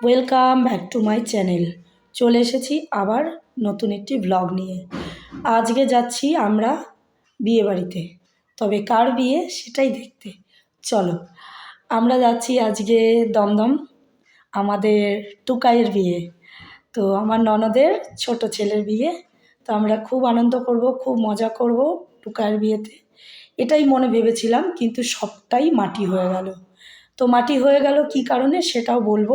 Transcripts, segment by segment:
Welcome back to my channel চলে এসেছি আবার নতুন একটি ব্লগ নিয়ে। আজকে যাচ্ছি আমরা বিয়ে বাড়িতে তবে কার বিয়ে সেটাই দেখতে। চলো, আমরা যাচ্ছি আজকে দমদম, আমাদের টুকাইয়ের বিয়ে। তো আমার ননদের ছোট ছেলের বিয়ে। তো আমরা খুব আনন্দ করব, খুব মজা করব টুকাইয়ের বিয়েতে। এটাই মনে ভেবেছিলাম, কিন্তু সবটাই মাটি হয়ে গেল। তো মাটি হয়ে গেল কী কারণে সেটাও বলব।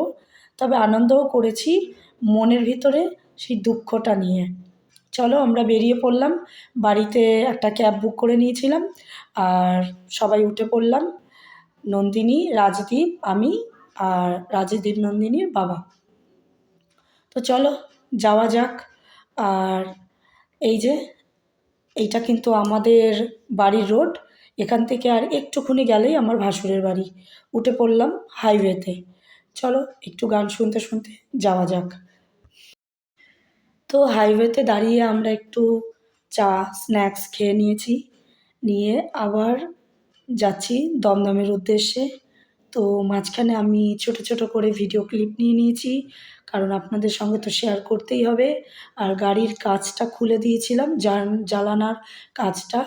তবে আনন্দও করেছি মনের ভিতরে সেই দুঃখটা নিয়ে। চলো আমরা বেরিয়ে পড়লাম। বাড়িতে একটা ক্যাব বুক করে নিয়েছিলাম আর সবাই উঠে পড়লাম। নন্দিনী, রাজদীপ, আমি আর রাজদীপ নন্দিনীর বাবা। তো চলো, যাওয়া যাক। আর এই যে, এইটা কিন্তু আমাদের বাড়ির রোড। এখান থেকে আর একটুখানি গেলেই আমার ভাসুরের বাড়ি। উঠে পড়লাম হাইওয়েতে চলো একটু গান শুনতে শুনতে যাওয়া যাক। তো হাইওয়েতে দাঁড়িয়ে আমরা একটু চা স্ন্যাক্স খেয়ে নিয়েছি। নিয়ে আবার যাচ্ছি দমদমের উদ্দেশ্যে। তো মাঝখানে আমি ছোট ছোট করে ভিডিও ক্লিপ নিয়ে নিয়েছি, কারণ আপনাদের সঙ্গে তো শেয়ার করতেই হবে। আর গাড়ির কাজটা খুলে দিয়েছিলাম জান জ্বালানার কাজটা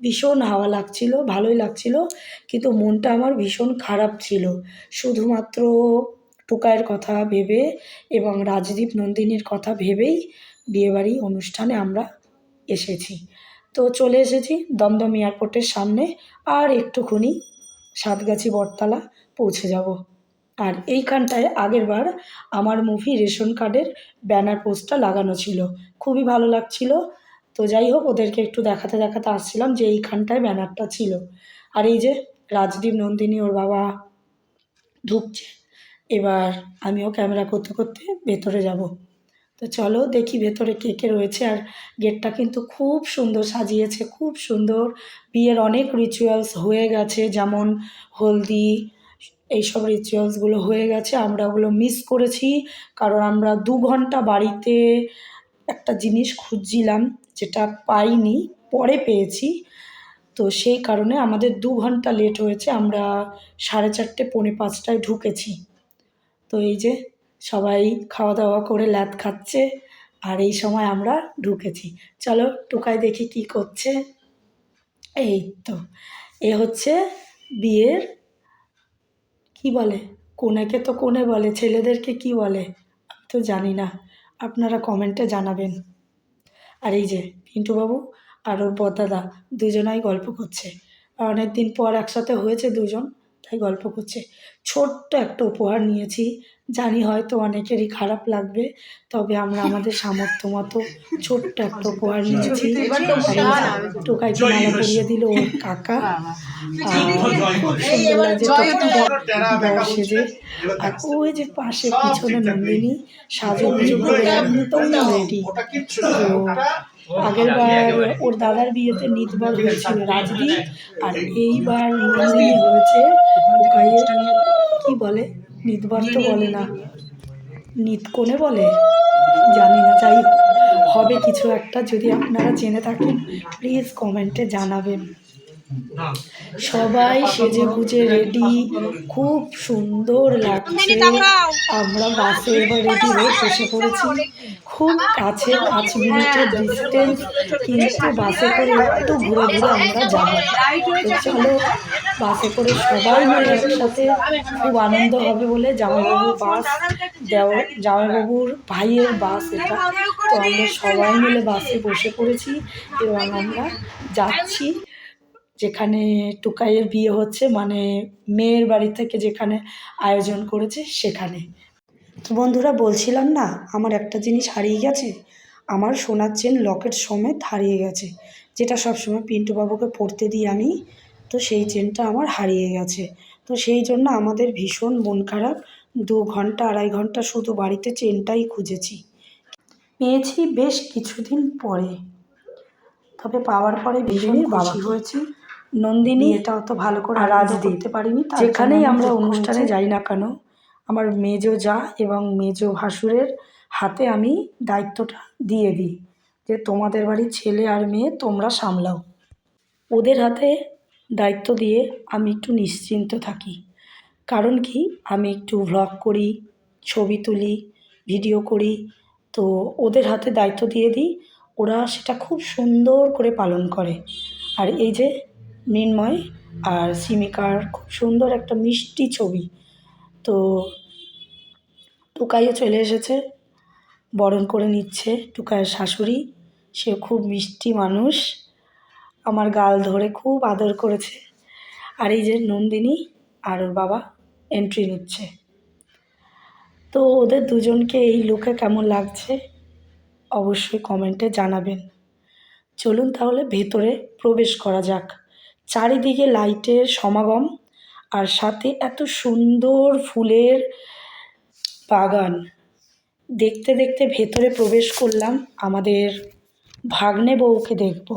ভীষণ হাওয়া লাগছিল, ভালোই লাগছিল, কিন্তু মনটা আমার ভীষণ খারাপ ছিল। শুধুমাত্র টুকাইয়ের কথা ভেবে এবং রাজদীপ নন্দিনীর কথা ভেবেই বিয়েবাড়ি অনুষ্ঠানে আমরা এসেছি। তো চলে এসেছি দমদম এয়ারপোর্টের সামনে, আর একটুখানি সাতগাছি বটতলা পৌঁছে যাব। আর এইখানটায় আগেরবার আমার মুভি রেশন কার্ডের ব্যানার পোস্টটা লাগানো ছিল। খুবই ভালো লাগছিল তো যাই হোক, ওদেরকে একটু দেখাতে দেখাতে আসছিলাম যে এইখানটায় ব্যানারটা ছিল। আর এই যে রাজদীপ নন্দিনী ওর বাবা ঢুকছে, এবার আমিও ক্যামেরা করতে করতে ভেতরে যাব। তো চলো দেখি ভেতরে কে কে রয়েছে। আর গেটটা কিন্তু খুব সুন্দর সাজিয়েছে, খুব সুন্দর। বিয়ের অনেক রিচুয়ালস হয়ে গেছে, যেমন হলদি, এইসব রিচুয়ালসগুলো হয়ে গেছে। আমরা ওগুলো মিস করেছি, কারণ আমরা দু ঘণ্টা বাড়িতে একটা জিনিস খুঁজছিলাম। যেটা পাইনি, পরে পেয়েছি। তো সেই কারণে আমাদের দু ঘণ্টা লেট হয়েছে, আমরা সাড়ে চারটে, পৌনে পাঁচটায় ঢুকেছি। তো এই যে সবাই খাওয়া দাওয়া করে ল্যাদ খাচ্ছে, আর এই সময় আমরা ঢুকেছি। চলো টোকাই দেখি কি করছে। এই তো, এ হচ্ছে বিয়ের, কি বলে? কোনেকে তো কোনে বলে, ছেলেদেরকে কি বলে? আমি তো জানি না। আপনারা কমেন্টে জানাবেন। আর এই যে পিন্টুবাবু আর ওর বদাদা দুজনাই গল্প করছে। অনেক দিন পর একসাথে হয়েছে দুজন। তাই গল্প করছে। ছোট্ট একটা উপহার নিয়েছি। জানি হয়তো অনেকেরই খারাপ লাগবে তবে আমরা আমাদের সামর্থ্য মতো ছোট্ট একটা উপহার নিয়েছি। টোকাইকে মালা পরিয়ে দিল ওর কাকা। আর খুব সুন্দর লাগছে। সেজে। আর ওই যে পাশে পিছনে নন্দিনী সাজু গুজু করে একদম রেডি তো আগের বার ওর দাদার বিয়েতে নিতবর হয়েছিল রাজদীপ আর এইবার নন্দিনী হয়েছে টোকাইয়ের কি বলে? নিতবর তো বলে না। নিত কোণে বলে? জানি না, যাই হবে কিছু একটা যদি আপনারা জেনে থাকেন প্লিজ কমেন্টে জানাবেন। সবাই সেজে গুজে রেডি খুব সুন্দর লাগছে। আমরা বাসে এবার রেডি হয়ে বসে পড়েছি। খুব কাছে পাঁচ মিনিটের ডিস্টেন্স কিন্তু বাসে করে একটু ঘুরে ঘুরে আমরা যাব। চলো বাসে করে সবাই মিলে একসাথে খুব আনন্দ হবে বলে জামাইবাবুর বাস দেওয়া জামাইবাবুর ভাইয়ের বাস এটা। তো আমরা সবাই মিলে বাসে বসে পড়েছি এবং আমরা যাচ্ছি। যেখানে টুকাইয়ের বিয়ে হচ্ছে মানে মেয়ের বাড়ি থেকে যেখানে আয়োজন করেছে, সেখানে। বন্ধুরা বলছিলাম না আমার একটা জিনিস হারিয়ে গেছে? আমার সোনার চেন লকেট সমেত হারিয়ে গেছে। যেটা সবসময় পিন্টু বাবুকে পড়তে দিই আমি তো সেই চেনটা আমার হারিয়ে গেছে। তো সেই জন্য আমাদের ভীষণ মন খারাপ। দু ঘণ্টা আড়াই ঘণ্টা শুধু বাড়িতে চেনটাই খুঁজেছি। পেয়েছি বেশ কিছুদিন পরে। তবে পাওয়ার পরে ভীষণ বাবা। হয়েছে। নন্দিনী এটা অত ভালো করে রাজ দিতে পারিনি যেখানেই আমরা অনুষ্ঠানে যাই না কেন আমার মেজো যা এবং মেজো ভাসুরের হাতে আমি দায়িত্বটা দিয়ে দিই যে তোমাদের বাড়ির ছেলে আর মেয়ে তোমরা সামলাও। ওদের হাতে দায়িত্ব দিয়ে আমি একটু নিশ্চিন্ত থাকি। কারণ কি? আমি একটু ভ্লগ করি, ছবি তুলি ভিডিও করি। তো ওদের হাতে দায়িত্ব দিয়ে দিই, ওরা সেটা খুব সুন্দর করে পালন করে। আর এই যে মৃন্ময় আর সিমিকার খুব সুন্দর একটা মিষ্টি ছবি। তো টুকাইও চলে এসেছে। বরণ করে নিচ্ছে টুকাইয়ের শাশুড়ি। সে খুব মিষ্টি মানুষ। আমার গাল ধরে খুব আদর করেছে। আর এই যে নন্দিনী আর ওর বাবা এন্ট্রি নিচ্ছে। তো ওদের দুজনকে এই লুকে কেমন লাগছে অবশ্যই কমেন্টে জানাবেন। চলুন তাহলে ভেতরে প্রবেশ করা যাক। চারিদিকে লাইটের সমাগম আর সাথে এত সুন্দর ফুলের বাগান। দেখতে দেখতে ভেতরে প্রবেশ করলাম, আমাদের ভাগ্নে বউকে দেখব।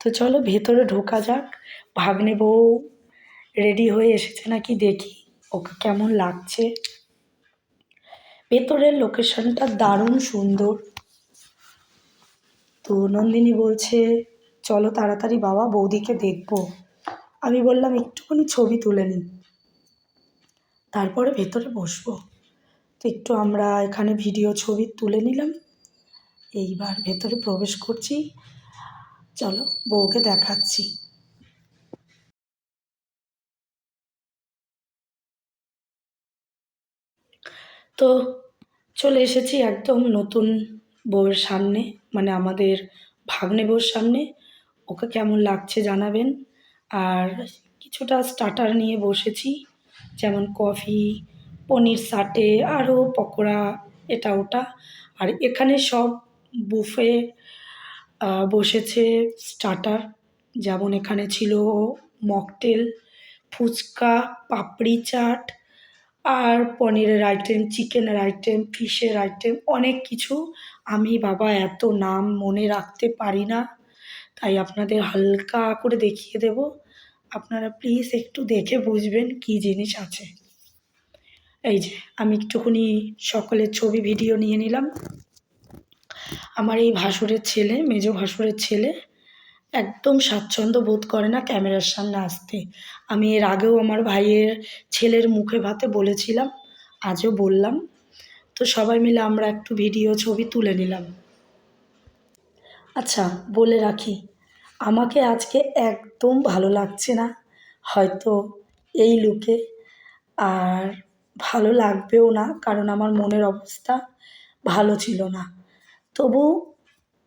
তো চলো ভেতরে ঢোকা যাক। ভাগ্নে বউ রেডি হয়ে এসেছে নাকি দেখি, ওকে কেমন লাগছে। ভেতরের লোকেশনটা দারুণ সুন্দর। তো নন্দিনী বলছে, চলো তাড়াতাড়ি বাবা, বৌদিকে দেখব। আমি বললাম, একটুখানি ছবি তুলে নিন। তারপরে ভেতরে বসবো। একটু আমরা এখানে ভিডিও ছবি তুলে নিলাম। এইবার ভেতরে প্রবেশ করছি। চলো, বউকে দেখাচ্ছি। তো চলে এসেছি একদম নতুন বউয়ের সামনে মানে আমাদের ভাগ্নে বউর সামনে। ওকে কেমন লাগছে জানাবেন। আর কিছুটা স্টার্টার নিয়ে বসেছি, যেমন কফি পনির সাটে আরও পকোড়া, এটা ওটা। আর এখানে সব বুফে বসেছে স্টার্টার। যেমন এখানে ছিল মকটেল, ফুচকা, পাপড়ি চাট, আর পনিরের আইটেম, চিকেনের আইটেম, ফিশের আইটেম, অনেক কিছু। আমি বাবা এত নাম মনে রাখতে পারি না, তাই আপনাদের হালকা করে দেখিয়ে দেব। আপনারা প্লিজ একটু দেখে বুঝবেন কী জিনিস আছে। এই যে, আমি একটুখানি সকলের ছবি ভিডিও নিয়ে নিলাম। আমার এই ভাসুরের ছেলে, মেজ ভাসুরের ছেলে একদম স্বাচ্ছন্দ্য বোধ করে না ক্যামেরার সামনে আসতে। আমি এর আগেও আমার ভাইয়ের ছেলের মুখে ভাতে বলেছিলাম, আজও বললাম। তো সবাই মিলে আমরা একটু ভিডিও ছবি তুলে নিলাম। আচ্ছা বলে রাখি, আমাকে আজকে একদম ভালো লাগছে না। হয়তো এই লুকে আর ভালো লাগবেও না, কারণ আমার মনের অবস্থা ভালো ছিল না। তবু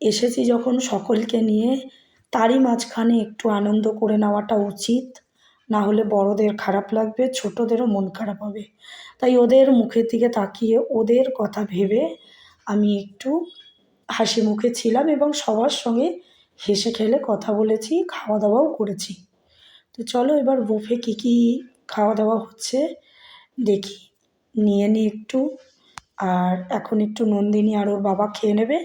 এসেছি যখন সকলকে নিয়ে, তারই মাঝখানে একটু আনন্দ করে নেওয়াটা উচিত। না হলে বড়দের খারাপ লাগবে, ছোটোদেরও মন খারাপ হবে। তাই ওদের মুখের দিকে তাকিয়ে ওদের কথা ভেবে আমি একটু হাসি মুখে ছিলাম এবং সবার সঙ্গে হেসে খেলে কথা বলেছি, খাওয়া দাওয়াও করেছি। তো চলো এবার বুফে কী কী খাওয়া দাওয়া হচ্ছে দেখি, নিয়ে নিই একটু। আর এখন একটু নন্দিনী আর ওর বাবা খেয়ে নেবে,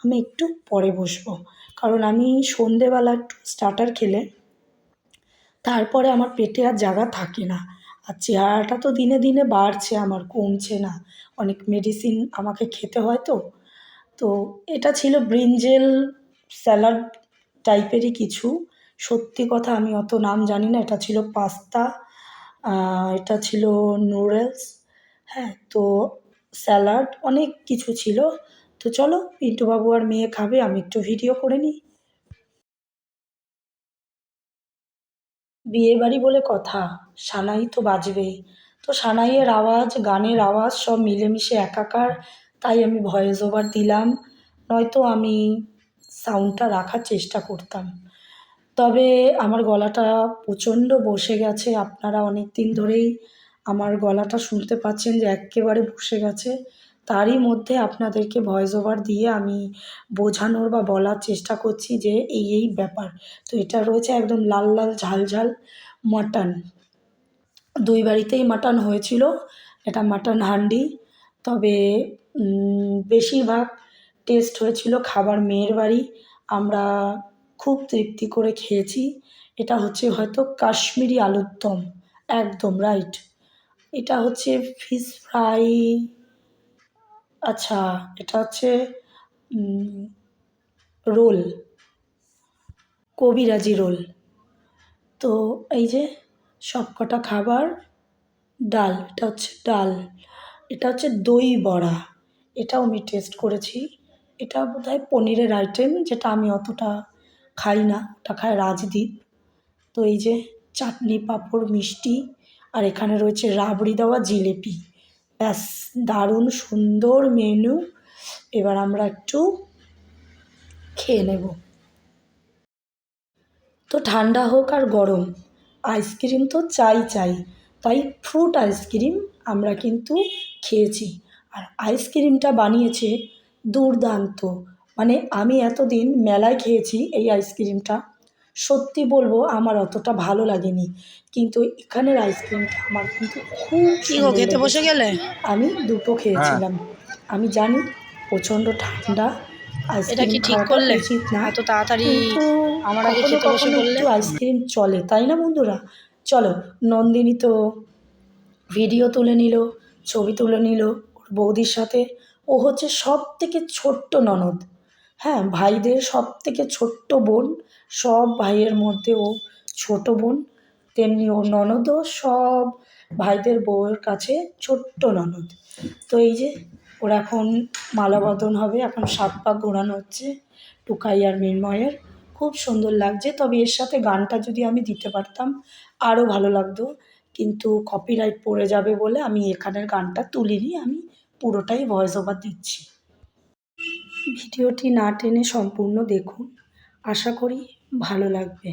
আমি একটু পরে বসবো। কারণ আমি সন্ধেবেলা একটু স্টার্টার খেলে তারপরে আমার পেটে আর জায়গা থাকে না। আর চেহারাটা তো দিনে দিনে বাড়ছে, আমার কমছে না। অনেক মেডিসিন আমাকে খেতে হয় তো। তো এটা ছিল ব্রিঞ্জেল স্যালাড টাইপেরই কিছু। সত্যি কথা আমি অত নাম জানি না, এটা ছিল পাস্তা এটা ছিল নুডলস হ্যাঁ তো স্যালাড অনেক কিছু ছিল। তো চলো, পিন্টুবাবু আর মেয়ে খাবে, আমি একটু ভিডিও করে নিই। বিয়েবাড়ি বলে কথা, সানাই তো বাজবেই তো সানাইয়ের আওয়াজ, গানের আওয়াজ সব মিলেমিশে একাকার, তাই আমি ভয়েস ওভার দিলাম। নয়তো আমি সাউন্ডটা রাখার চেষ্টা করতাম। তবে আমার গলাটা প্রচণ্ড বসে গেছে। আপনারা অনেক দিন ধরেই আমার গলাটা শুনতে পাচ্ছেন যে একেবারে বসে গেছে। তারই মধ্যে আপনাদেরকে ভয়েস ওভার দিয়ে আমি বোঝানোর বা বলার চেষ্টা করছি যে এই এই ব্যাপার। তো এটা রয়েছে একদম লাল লাল, ঝাল ঝাল মাটন। দুই বাড়িতেই মাটন হয়েছিল। এটা মাটন হান্ডি। তবে বেশিরভাগ টেস্ট হয়েছিল খাবার মেয়ের বাড়ি। আমরা খুব তৃপ্তি করে খেয়েছি। এটা হচ্ছে হয়তো কাশ্মীরি আলুর দম। একদম রাইট এটা হচ্ছে ফিশ ফ্রাই আচ্ছা এটা হচ্ছে রোল। কবিরাজি রোল। তো এই যে সব কটা খাবার, ডাল, এটা হচ্ছে ডাল। এটা হচ্ছে দই বড়া। এটাও আমি টেস্ট করেছি। এটা বোধহয় পনিরের আইটেম যেটা আমি অতটা খাই না ওটা খায় রাজদীপ। তো এই যে চাটনি, পাঁপড়, মিষ্টি আর এখানে রয়েছে রাবড়ি দেওয়া জিলিপি। ব্যাস, দারুণ সুন্দর মেনু। এবার আমরা একটু খেয়ে নেব। তো ঠান্ডা হোক আর গরম, আইসক্রিম তো চাই চাই, তাই ফ্রুট আইসক্রিম আমরা কিন্তু খেয়েছি। আর আইসক্রিমটা বানিয়েছে দুর্দান্ত মানে আমি এতদিন মেলায় খেয়েছি এই আইসক্রিমটা। সত্যি বলব আমার অতটা ভালো লাগেনি। কিন্তু এখানের আইসক্রিমটা আমার কিন্তু খুব খেতে বসে গেলে? আমি দুটো খেয়েছিলাম। আমি জানি প্রচণ্ড ঠান্ডা। এটা কি ঠিক করলে? উচিত না। এত তাড়াতাড়ি আমার আগে খেতে বসে বললে? আইসক্রিম চলে তাই না বন্ধুরা? চলো নন্দিনী তো ভিডিও তুলে নিল ছবি তুলে নিল ওর বৌদির সাথে। ও হচ্ছে সব থেকে ছোট্ট ননদ। হ্যাঁ ভাইদের সব থেকে ছোট্ট বোন, সব ভাইয়ের মধ্যে ও ছোট বোন। তেমনি ও ননদও সব ভাইদের বউয়ের কাছে ছোট্ট ননদ। তো এই যে, ওর এখন মালাবদন হবে, এখন সাত পাক ঘোরানো হচ্ছে টুকাই আর মৃন্ময়ের। খুব সুন্দর লাগছে, তবে এর সাথে গানটা যদি আমি দিতে পারতাম, আরও ভালো লাগতো। কিন্তু কপিরাইট পড়ে যাবে বলে আমি এখানের গানটা তুলিনি, আমি পুরোটাই ভয়েস ওভার দিচ্ছি। ভিডিওটি না টেনে সম্পূর্ণ দেখুন। আশা করি ভালো লাগবে।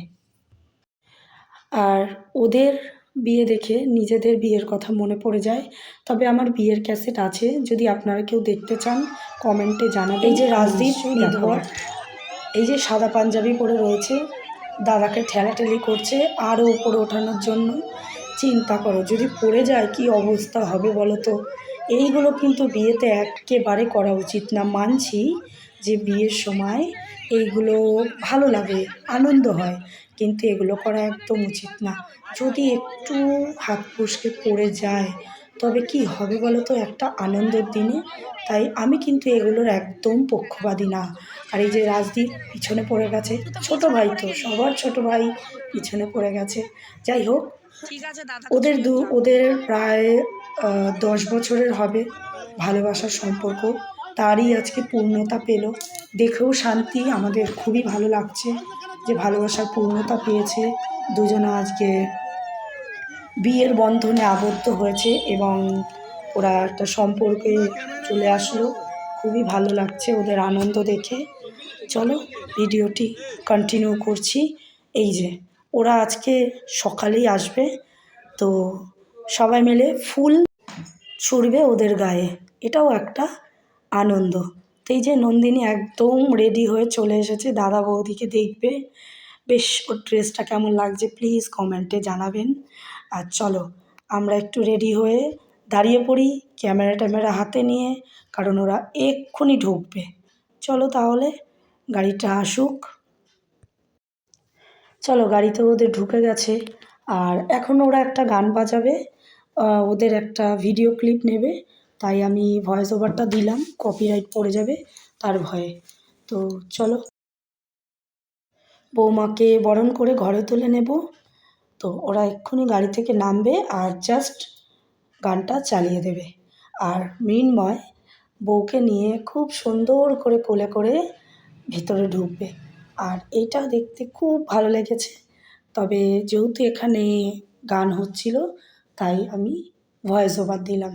আর ওদের বিয়ে দেখে নিজেদের বিয়ের কথা মনে পড়ে যায়। তবে আমার বিয়ের ক্যাসেট আছে। যদি আপনারা কেউ দেখতে চান কমেন্টে জানাবেন। এই যে রাজদীপ বিধবা এই যে সাদা পাঞ্জাবি পরে রয়েছে দাদাকে ঠেলাঠেলি করছে আরও উপরে ওঠানোর জন্য। চিন্তা করো যদি পড়ে যায় কি অবস্থা হবে বলো তো? এইগুলো কিন্তু বিয়েতে একেবারে করা উচিত না। মানছি যে বিয়ের সময় এইগুলো ভালো লাগে আনন্দ হয় কিন্তু এগুলো করা একদম উচিত না। যদি একটু হাত ফুসকে পড়ে যায় তবে কি হবে বলো তো একটা আনন্দের দিনে। তাই আমি কিন্তু এগুলোর একদম পক্ষপাতী না। আর এই যে রাজদীপ পিছনে পড়ে গেছে ছোট ভাই তো সবার ছোট ভাই পিছনে পড়ে গেছে। যাই হোক ঠিক আছে দাদা। ওদের দু ওদের প্রায় দশ বছরের হবে ভালোবাসার সম্পর্ক। তারই আজকে পূর্ণতা পেল। দেখেও শান্তি, আমাদের খুবই ভালো লাগছে যে ভালোবাসার পূর্ণতা পেয়েছে। দুজনে আজকে বিয়ের বন্ধনে আবদ্ধ হয়েছে এবং ওরা একটা সম্পর্কে চলে আসলো। খুবই ভালো লাগছে ওদের আনন্দ দেখে। চলো, ভিডিওটি কন্টিনিউ করছি। এই যে, ওরা আজকে সকালেই আসবে। তো সবাই মিলে ফুল ছুড়বে ওদের গায়ে। এটাও একটা আনন্দ। তো এই যে নন্দিনী একদম রেডি হয়ে চলে এসেছে। দাদা বৌদিকে দেখবে। বেশ, ওর ড্রেসটা কেমন লাগছে প্লিজ কমেন্টে জানাবেন। আর চলো, আমরা একটু রেডি হয়ে দাঁড়িয়ে পড়ি ক্যামেরা ট্যামেরা হাতে নিয়ে, কারণ ওরা এক্ষুনি ঢুকবে। চলো তাহলে, গাড়িটা আসুক। চলো, গাড়িতে ওদের ঢুকে গেছে। আর এখন ওরা একটা গান বাজাবে। ওদের একটা ভিডিও ক্লিপ নেবে, তাই আমি ভয়েস ওভারটা দিলাম কপিরাইট পড়ে যাবে তার ভয়ে। তো চলো, বৌমাকে বরণ করে ঘরে তুলে নেব। তো ওরা এক্ষুনি গাড়ি থেকে নামবে আর জাস্ট গানটা চালিয়ে দেবে। আর মৃন্ময় বউকে নিয়ে খুব সুন্দর করে কোলে করে ভেতরে ঢুকবে। আর এটা দেখতে খুব ভালো লেগেছে। তবে যেহেতু এখানে গান হচ্ছিল তাই আমি ভয়েস ওভার দিলাম।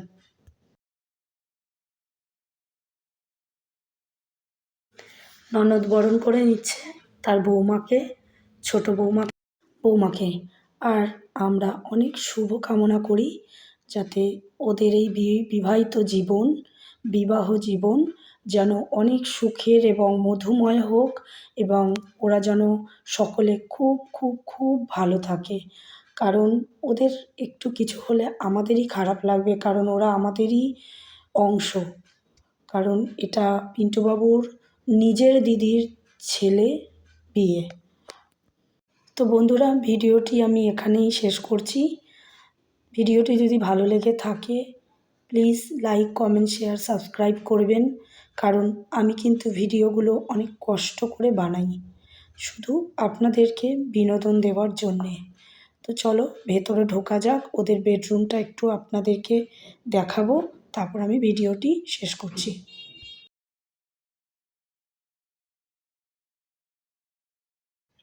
ননদ বরণ করে নিচ্ছে তার বৌমাকে, ছোট বৌমা, বৌমাকে। আর আমরা অনেক শুভ কামনা করি যাতে ওদের এই বিবাহিত জীবন, বিবাহ জীবন যেন অনেক সুখের এবং মধুময় হোক এবং ওরা যেন সকলে খুব খুব খুব ভালো থাকে। কারণ ওদের একটু কিছু হলে আমাদেরই খারাপ লাগবে, কারণ ওরা আমাদেরই অংশ। কারণ এটা পিন্টুবাবুর নিজের দিদির ছেলে বিয়ে। তো বন্ধুরা, ভিডিওটি আমি এখানেই শেষ করছি। ভিডিওটি যদি ভালো লেগে থাকে, please like, comment, share, subscribe করবেন, কারণ আমি কিন্তু ভিডিওগুলো অনেক কষ্ট করে বানাই শুধু আপনাদেরকে বিনোদন দেওয়ার জন্যে। তো চলো, ভেতরে ঢোকা যাক। ওদের বেডরুমটা একটু আপনাদেরকে দেখাবো। তারপর আমি ভিডিওটি শেষ করছি।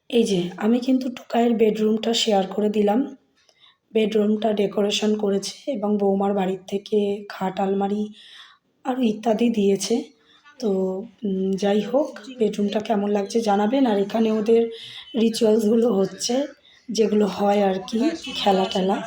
এই যে, আমি কিন্তু টুকাইয়ের বেডরুমটা শেয়ার করে দিলাম। বেডরুমটা ডেকোরেশন করেছে এবং বৌমার বাড়ির থেকে খাট, আলমারি আরও ইত্যাদি দিয়েছে। তো যাই হোক, বেডরুমটা কেমন লাগছে জানাবেন। আর এখানে ওদের রিচুয়ালসগুলো হচ্ছে। যেগুলো হয় আর কি খেলা টেলা।